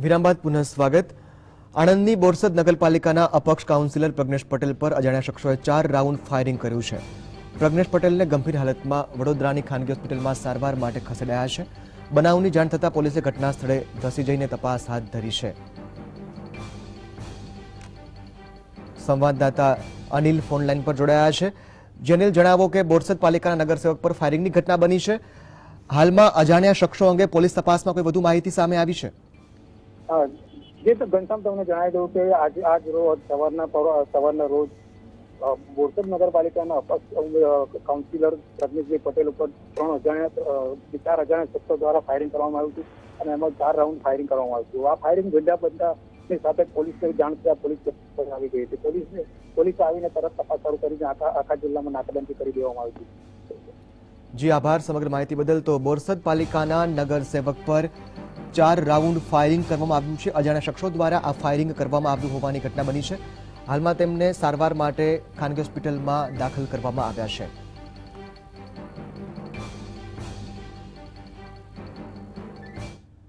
વિરામ બાદ પુનઃ સ્વાગત. આણંદની બોરસદ નગરપાલિકાના અપક્ષ કાઉન્સિલર પ્રજ્ઞેશ પટેલ પર અજાણ્યા શખ્સોએ ચાર રાઉન્ડ ફાયરિંગ કર્યું છે. પ્રજ્ઞેશ પટેલને ગંભીર હાલતમાં વડોદરાની ખાનગી હોસ્પિટલમાં સારવાર માટે ખસેડાયા છે. બનાવની જાણ થતાં પોલીસે ઘટના સ્થળે ધસી જઈને તપાસ હાથ ધરી છે. સંવાદદાતા અનિલ ફોનલાઈન પર જોડાયા છે. જેનિલ, જણાવો કે બોરસદ પાલિકાના નગરસેવક પર ફાયરિંગની ઘટના બની છે. હાલમાં અજાણ્યા શખ્સો અંગે પોલીસ તપાસમાં કોઈ વધુ માહિતી સામે આવી છે? જે તો ઘનશ્યામ તમને જણાવી દઉં કે આજ આજ રોજ સવારના સવારના રોજ બોરસદ નગરપાલિકાના કાઉન્સિલર રજનીશભાઈ પટેલ ઉપર ત્રણ અજાણ્યા ચાર અજાણ્યા શખ્સો દ્વારા ફાયરિંગ કરવામાં આવ્યું હતું અને એમાં ચાર રાઉન્ડ ફાયરિંગ કરવામાં આવ્યું હતું. આ ફાયરિંગ બધા બધા ની સાથે પોલીસને જાણ થયા, પોલીસ આવી ગઈ હતી. પોલીસને, પોલીસે આવીને તરત તપાસ શરૂ કરીને આખા આખા જિલ્લામાં નાકાબંધી કરી દેવામાં આવી હતી. જી, આભાર. સમગ્ર માહિતી બદલ તો બોરસદ પાલિકાના નગરસેવક પર ચાર રાઉન્ડ ફાયરિંગ કરવામાં આવ્યું છે. અજાણ્યા શખ્સો દ્વારા આ ફાયરિંગ કરવામાં આવ્યું હોવાની ઘટના બની છે. હાલમાં તેમને સારવાર માટે ખાનગી હોસ્પિટલમાં દાખલ કરવામાં આવ્યા છે.